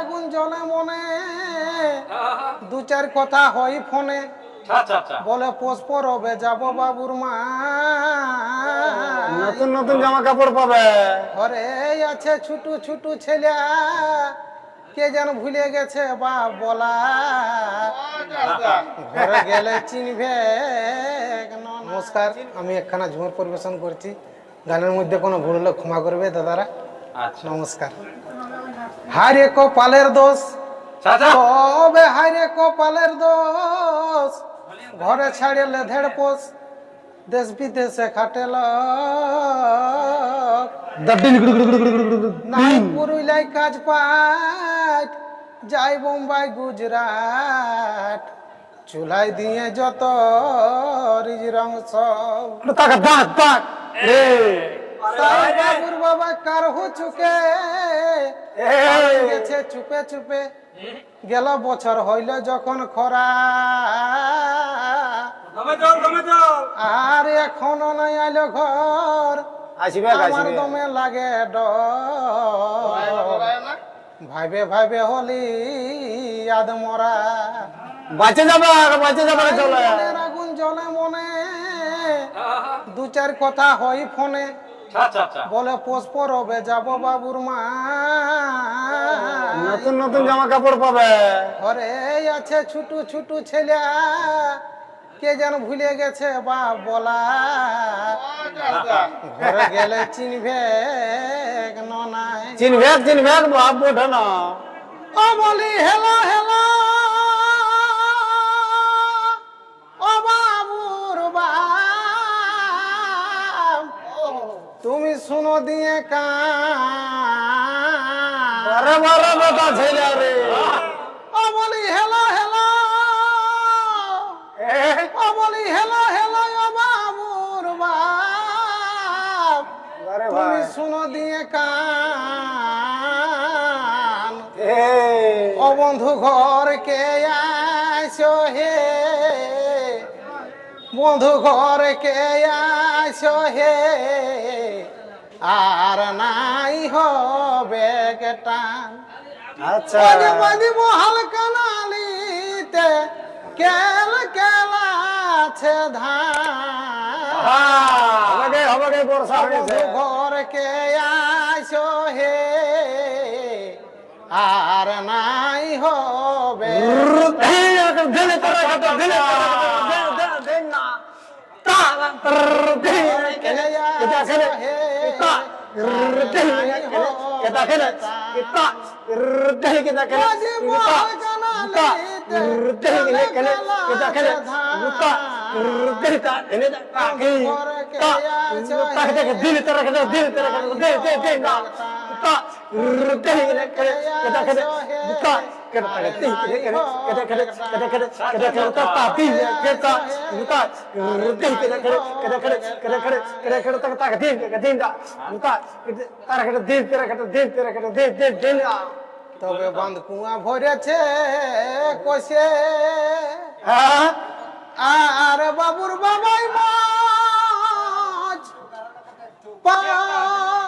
আগুন জ্বলে মনে। দু চার কথা হয় ফোনে। আচ্ছা আচ্ছা বলে পোষ পরবে যাব বাবুর মা। নতুন নতুন জামা কাপড় পাবে। ঘরে আছে ছুটু ছুটু ছেলে। কে যেন ভুলে গেছে বা বলা। ঘরে গেলে চিনবে। নমস্কার আমি একখানা ঝুমুর পরিবেশন করছি। গানের মধ্যে কোনো ভুল হলে ক্ষমা করবে দাদারা। আচ্ছা। নমস্কার। হারে কপালের দোষ। তবে হারে কপালের দোষ। ঘরে ছাড়িলে ধেড় পোষ। দেশ বিদেশে খাটেল। নাই পুরুলাই কাজ পাট। যাই বোম্বাই গুজরাট। চুলাই দিয়ে যত রিজ রং সব। বাবা কার হু চুকে গেছে চুপে চুপে। গেল বছর হইল যখন খরা। আর এখনও নাই আইলো ঘর। আমার দমে লাগে ভাইবে ভাইবে হলি আদ মরা। বাঁচে যাবে বাঁচে যাবে চলে। আগুন জ্বলে মনে। দু চার কথা হই ফোনে। বলে পোষ পরবে যাব বাবুর মা। নতুন নতুন জামা কাপড় পাবে। ঘরে আছে ছুটু ছুটু ছেলে। কে যেন ভুলে গেছে বা বলা। ঘরে গেলে চিনবে ননাই চিনবে চিনবে বাপ ওঠে না ও বলি হেলো হেলো। দিয়ে কান। আরে বারে বেটা ছেলে রে ও বলি হেলো। হেলো বলি হেলো হেলো ও বাবুর বাপ। তুমি শুনো দিয়ে কান। ও বন্ধু ঘর কে আইসো হে? বন্ধু ঘর কে আইসো হে? আর নাই হবে টান আচ্ছা বাজে মহাল কানালিতে কেল কেলাছে ধান কে আইসো হে আর নাই হবে দিলে তোরা কত দিলে দেন না তা কে এটা খেলে আইসো হে তা এটা খেলে তা মহাল কানালিতে কেল কেলাছে ধান দিলে তোরা কত দিলে তোরা দে দে দে না তা কেটা খেলে কেটা খেলে কেটা তবে বাঁধ কুয়া ভরেছে কষে হ্যাঁ আর বাবুর বাবাই